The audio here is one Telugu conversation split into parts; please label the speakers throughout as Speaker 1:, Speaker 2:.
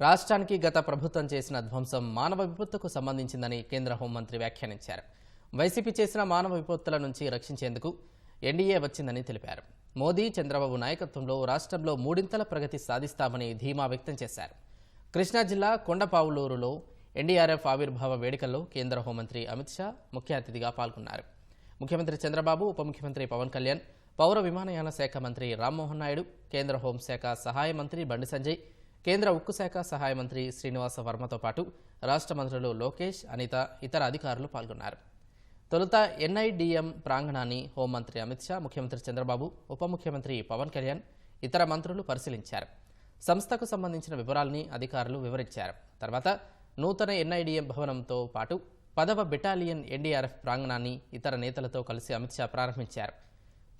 Speaker 1: రాష్ట్రానికి గత ప్రభుత్వం చేసిన ధ్వంసం మానవ విపత్తుకు సంబంధించిందని కేంద్ర హోంమంత్రి వ్యాఖ్యానించారు. వైసీపీ చేసిన మానవ విపత్తుల నుంచి రక్షించేందుకు ఎన్డీఏ వచ్చిందని తెలిపారు. మోదీ చంద్రబాబు నాయకత్వంలో రాష్ట్రంలో మూడింతల ప్రగతి సాధిస్తామని ధీమా వ్యక్తం చేశారు. కృష్ణా జిల్లా కొండపావులూరులో ఎన్డీఆర్ఎఫ్ ఆవిర్భావ వేడుకల్లో కేంద్ర హోంమంత్రి అమిత్ షా ముఖ్య అతిథిగా పాల్గొన్నారు. ముఖ్యమంత్రి చంద్రబాబు ఉప ముఖ్యమంత్రి పవన్ కళ్యాణ్ పౌర విమానయాన శాఖ మంత్రి రామ్మోహన్ నాయుడు కేంద్ర హోంశాఖ సహాయ మంత్రి బండి సంజయ్ కేంద్ర ఉక్కు శాఖ సహాయ మంత్రి శ్రీనివాస వర్మతో పాటు రాష్ట్ర మంత్రులు లోకేష్ అనిత ఇతర అధికారులు పాల్గొన్నారు. తొలుత ఎన్ఐడిఎం ప్రాంగణాన్ని హోంమంత్రి అమిత్ షా ముఖ్యమంత్రి చంద్రబాబు ఉప ముఖ్యమంత్రి పవన్ కళ్యాణ్ ఇతర మంత్రులు పరిశీలించారు. సంస్థకు సంబంధించిన వివరాల్ని అధికారులు వివరించారు. తర్వాత నూతన ఎన్ఐడిఎం భవనంతో పాటు పదవ బెటాలియన్ ఎన్డీఆర్ఎఫ్ ప్రాంగణాన్ని ఇతర నేతలతో కలిసి అమిత్ షా ప్రారంభించారు.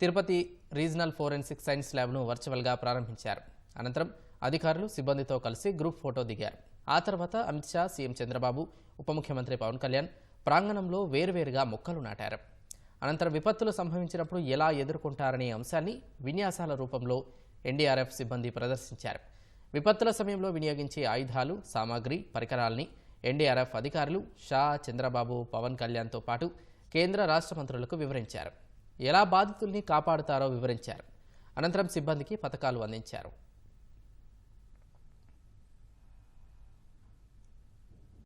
Speaker 1: తిరుపతి రీజనల్ ఫోరెన్సిక్ సైన్స్ ల్యాబ్ను వర్చువల్గా ప్రారంభించారు. అనంతరం అధికారులు సిబ్బందితో కలిసి గ్రూప్ ఫోటో దిగారు. ఆ తర్వాత అమిత్ షా సీఎం చంద్రబాబు ఉప ముఖ్యమంత్రి పవన్ కళ్యాణ్ ప్రాంగణంలో వేరువేరుగా మొక్కలు నాటారు. అనంతరం విపత్తులు సంభవించినప్పుడు ఎలా ఎదుర్కొంటారనే అంశాన్ని విన్యాసాల రూపంలో ఎన్డీఆర్ఎఫ్ సిబ్బంది ప్రదర్శించారు. విపత్తుల సమయంలో వినియోగించే ఆయుధాలు సామాగ్రి పరికరాల్ని ఎన్డీఆర్ఎఫ్ అధికారులు షా చంద్రబాబు పవన్ కళ్యాణ్తో పాటు కేంద్ర రాష్ట్ర మంత్రులకు వివరించారు. ఎలా బాధితుల్ని కాపాడుతారో వివరించారు. అనంతరం సిబ్బందికి పథకాలు అందించారు.